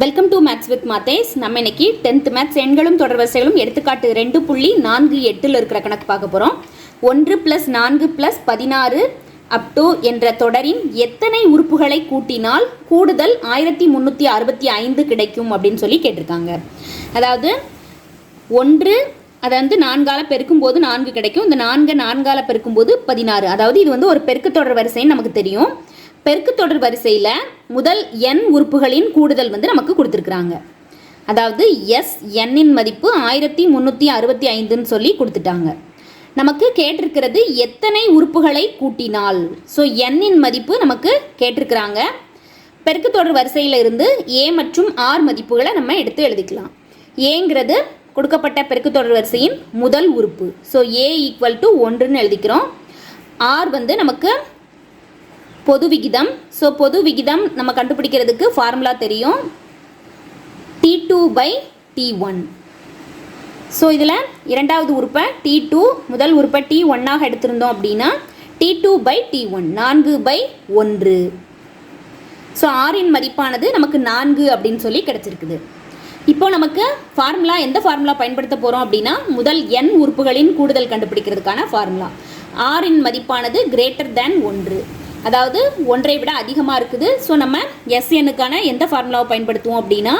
Welcome to maths with மாத்தேஸ் நம்ம இன்னைக்கு டென்த் மேத்ஸ் எண்களும் தொடர் வரிசைகளும் எடுத்துக்காட்டு ரெண்டு புள்ளி நான்கு எட்டில் இருக்கிற கணக்கு பார்க்க போகிறோம் ஒன்று ப்ளஸ் நான்கு ப்ளஸ் பதினாறு அப் டு என்ற தொடரின் எத்தனை உறுப்புகளை கூட்டினால் கூடுதல் ஆயிரத்தி முந்நூற்றி அறுபத்தி ஐந்து கிடைக்கும் அப்படின்னு சொல்லி கேட்டிருக்காங்க. அதாவது ஒன்று அதை வந்து நான்கால பெருக்கும்போது நான்கு கிடைக்கும். இந்த நான்கு நான்கால பெருக்கும்போது பதினாறு. அதாவது இது வந்து ஒரு பெருக்கு தொடர் வரிசைன்னு நமக்கு தெரியும். பெருக்கு தொடர் வரிசையில் முதல் எண் உறுப்புகளின் கூடுதல் வந்து நமக்கு கொடுத்துருக்குறாங்க. அதாவது எஸ் எண்ணின் மதிப்பு ஆயிரத்தி முந்நூற்றி அறுபத்தி ஐந்துன்னு சொல்லி கொடுத்துட்டாங்க. நமக்கு கேட்டிருக்கிறது எத்தனை உறுப்புகளை கூட்டினால்? ஸோ எண்ணின் மதிப்பு நமக்கு கேட்டிருக்கிறாங்க. பெருக்கு தொடர் வரிசையில் இருந்து ஏ மற்றும் ஆர் மதிப்புகளை நம்ம எடுத்து எழுதிக்கலாம். ஏங்கிறது கொடுக்கப்பட்ட பெருக்கு தொடர் வரிசையின் முதல் உறுப்பு. ஸோ ஏ ஈக்குவல் டு ஒன்றுன்னு எழுதிக்கிறோம். ஆர் வந்து நமக்கு பொது விகிதம். ஸோ பொது விகிதம் நம்ம கண்டுபிடிக்கிறதுக்கு ஃபார்முலா தெரியும். T two by T one so இதில் இரண்டாவது உறுப்பை டி டூ முதல் உறுப்பை டி ஒன்னாக எடுத்திருந்தோம் அப்படின்னா T two by T one நான்கு பை ஒன்று. ஸோ ஆறின் மதிப்பானது நமக்கு நான்கு அப்படின்னு சொல்லி கிடச்சிருக்குது. இப்போ நமக்கு ஃபார்முலா எந்த ஃபார்முலா பயன்படுத்த போகிறோம் அப்படின்னா முதல் எண் உறுப்புகளின் கூடுதல் கண்டுபிடிக்கிறதுக்கான ஃபார்முலா ஆறின் மதிப்பானது கிரேட்டர் தேன் ஒன்று. அதாவது ஒன்றை விட அதிகமாக இருக்குது. ஸோ நம்ம எஸ்என்னுக்கான எந்த ஃபார்முலாவை பயன்படுத்துவோம் அப்படின்னா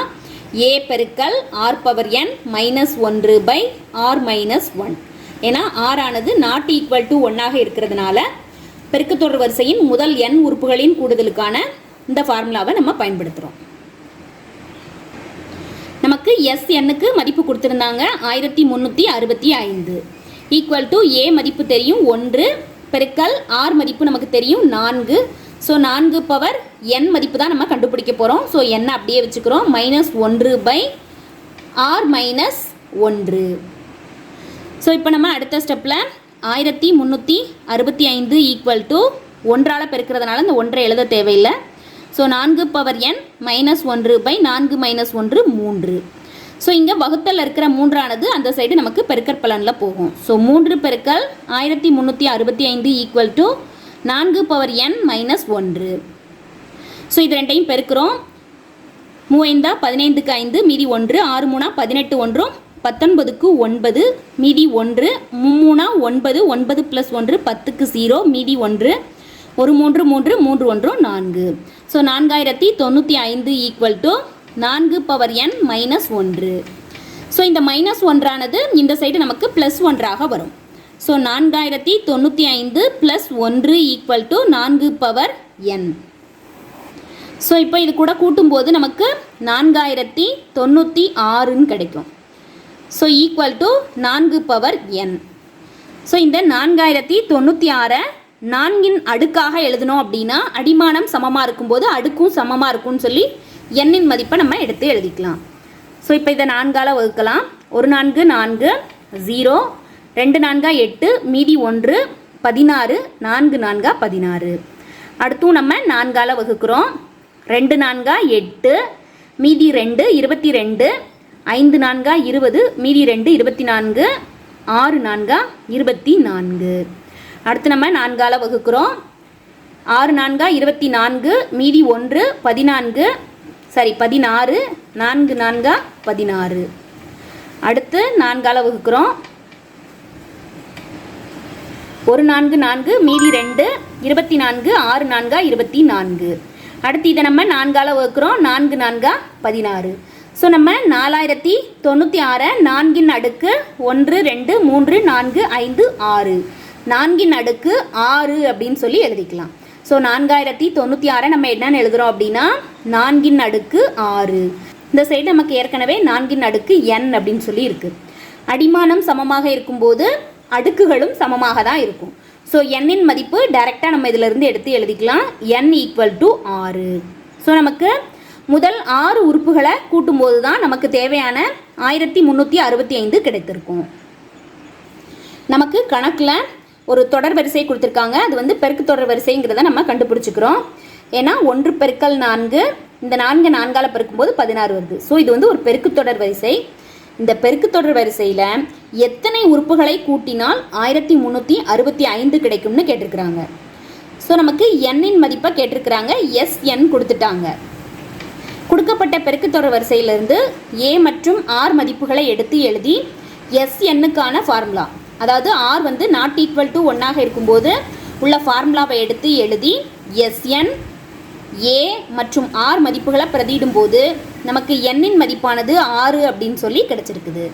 ஏ பெருக்கல் ஆர் பவர் என் மைனஸ் ஒன்று பை ஆர் மைனஸ் ஒன் ஏன்னா ஆர் ஆனது நாட் ஈக்குவல் டு ஒன்னாக இருக்கிறதுனால பெருக்கத்தொடர் வரிசையின் முதல் எண் உறுப்புகளின் கூடுதலுக்கான இந்த ஃபார்முலாவை நம்ம பயன்படுத்துகிறோம் நமக்கு எஸ் எண்ணுக்கு மதிப்பு கொடுத்துருந்தாங்க ஆயிரத்தி முந்நூற்றி அறுபத்தி ஐந்து. ஈக்குவல் டு ஏ மதிப்பு தெரியும் ஒன்று பெருக்கல் ஆர் மதிப்பு நமக்கு தெரியும் நான்கு. ஸோ நான்கு பவர் என் மதிப்பு தான் நம்ம கண்டுபிடிக்க போகிறோம் ஸோ என்ன அப்படியே வச்சுக்கிறோம். மைனஸ் ஒன்று பை ஆர் மைனஸ் ஒன்று. ஸோ இப்போ நம்ம அடுத்த ஸ்டெப்பில் ஆயிரத்தி முந்நூற்றி அறுபத்தி ஐந்து ஈக்குவல் டு ஒன்றால் பெருக்கிறதுனால இந்த ஒன்றை எழுத தேவையில்லை. ஸோ நான்கு பவர் என் மைனஸ் ஒன்று பை நான்கு மைனஸ் ஒன்று மூன்று. ஸோ இங்கே வகுத்தல் இருக்கிற மூன்றானது அந்த சைடு நமக்கு பெருக்கற் பலனில் போகும். ஸோ மூன்று பெருக்கல் ஆயிரத்தி முந்நூற்றி அறுபத்தி ஐந்து ஈக்குவல் டு நான்கு பவர் என் மைனஸ் ஒன்று. ஸோ இது ரெண்டையும் பெருக்கிறோம். மூவைந்தா பதினைந்துக்கு ஐந்து மீதி ஒன்று ஆறு மூணா பதினெட்டு ஒன்றும் பத்தொன்பதுக்கு ஒன்பது மீதி ஒன்று மும்மூணா ஒன்பது ஒன்பது ப்ளஸ் ஒன்று பத்துக்கு ஜீரோ மீதி ஒன்று ஒரு மூன்று மூன்று மூன்று ஒன்றும் நான்கு. ஸோ நான்காயிரத்தி தொண்ணூற்றி ஐந்து ஈக்குவல் டு நான்கு பவர் என் மைனஸ் ஒன்று. ஸோ இந்த மைனஸ் ஒன்றானது இந்த சைடு நமக்கு ப்ளஸ் ஒன்றாக வரும். ஸோ நான்காயிரத்தி தொண்ணூற்றி ஐந்து ப்ளஸ் ஒன்று ஈக்குவல் டு நான்கு பவர் என் ஸோ இப்போ இது கூட கூட்டும்போது நமக்கு நான்காயிரத்தி தொண்ணூற்றி ஆறுன்னு கிடைக்கும். ஸோ ஈக்குவல் டு நான்கு பவர் என் ஸோ இந்த நான்காயிரத்தி தொண்ணூற்றி ஆறை நான்கின் அடுக்காக எழுதணும் அப்படின்னா அடிமானம் சமமாக இருக்கும்போது அடுக்கும் சமமாக இருக்கும்னு சொல்லி எண்ணின் மதிப்பை நம்ம எடுத்து எழுதிக்கலாம். ஸோ இப்போ இதை நான்கால் வகுக்கலாம். ஒரு நான்கு நான்கு ஜீரோ ரெண்டு நான்கா எட்டு மீதி ஒன்று பதினாறு நான்கு நான்கா பதினாறு. அடுத்தும் நம்ம நான்கால் வகுக்கிறோம். ரெண்டு நான்கா எட்டு மீதி ரெண்டு இருபத்தி ரெண்டு ஐந்து நான்கா இருபது மீதி ரெண்டு இருபத்தி நான்கு ஆறு நான்கா இருபத்தி நான்கு. அடுத்து நம்ம நான்கால வகுக்கிறோம். ஆறு நான்கா இருபத்தி நான்கு மீதி ஒன்று பதினான்கு சாரி பதினாறு நான்கு நான்கா பதினாறு. அடுத்து நான்கால வகுக்கிறோம். ஒரு நான்கு நான்கு மீதி ரெண்டு இருபத்தி நான்கு ஆறு நான்கா இருபத்தி நான்கு. அடுத்து இதை நம்ம நான்கால வகுக்கிறோம். நான்கு நான்கா பதினாறு. ஸோ நம்ம நாலாயிரத்தி தொண்ணூற்றி ஆறை நான்கின் அடுக்கு ஒன்று ரெண்டு மூன்று நான்கு ஐந்து ஆறு. நான்கின் அடுக்கு ஆறு அப்படின்னு சொல்லி எழுதிக்கலாம். ஸோ நான்காயிரத்தி தொண்ணூற்றி ஆறை நம்ம என்னென்னு எழுதுகிறோம் அப்படின்னா நான்கின் அடுக்கு ஆறு. இந்த சைடு நமக்கு ஏற்கனவே நான்கின் அடுக்கு என் அப்படின்னு சொல்லி இருக்குது அடிமானம் சமமாக இருக்கும்போது அடுக்குகளும் சமமாக தான் இருக்கும். ஸோ எண்ணின் மதிப்பு டைரெக்டாக நம்ம இதிலிருந்து எடுத்து எழுதிக்கலாம். என் ஈக்குவல் டு ஆறு. ஸோ நமக்கு முதல் ஆறு உறுப்புகளை கூட்டும்போது தான் நமக்கு தேவையான ஆயிரத்தி முந்நூற்றி அறுபத்தி ஐந்து கிடைத்திருக்கும். நமக்கு கணக்கில் ஒரு தொடர் வரிசை கொடுத்துருக்காங்க. அது வந்து பெருக்கு தொடர் வரிசைங்கிறத நம்ம கண்டுபிடிச்சிக்கிறோம். ஏன்னா ஒன்று பெருக்கல் நான்கு இந்த நான்கு நான்கால பெருக்கும்போது பதினாறு வருது. ஸோ இது வந்து ஒரு பெருக்கு தொடர் வரிசை. இந்த பெருக்கு தொடர் வரிசையில் எத்தனை உறுப்புகளை கூட்டினால் ஆயிரத்தி முந்நூற்றி அறுபத்தி ஐந்து கிடைக்கும்னு கேட்டிருக்கிறாங்க. ஸோ நமக்கு எண்ணின் மதிப்பை கேட்டிருக்கிறாங்க. எஸ் என் கொடுத்துட்டாங்க. கொடுக்கப்பட்ட பெருக்கு தொடர் வரிசையிலிருந்து ஏ மற்றும் ஆர் மதிப்புகளை எடுத்து எழுதி எஸ் எண்ணுக்கான ஃபார்முலா அதாவது ஆர் வந்து நாட் ஈக்குவல் டு ஒன்னாக இருக்கும்போது உள்ள ஃபார்முலாவை எடுத்து எழுதி எஸ்என் ஏ மற்றும் ஆர் மதிப்புகளை பிரதியிடும்போது நமக்கு எண்ணின் மதிப்பானது ஆறு அப்படின்னு சொல்லி கிடச்சிருக்குது.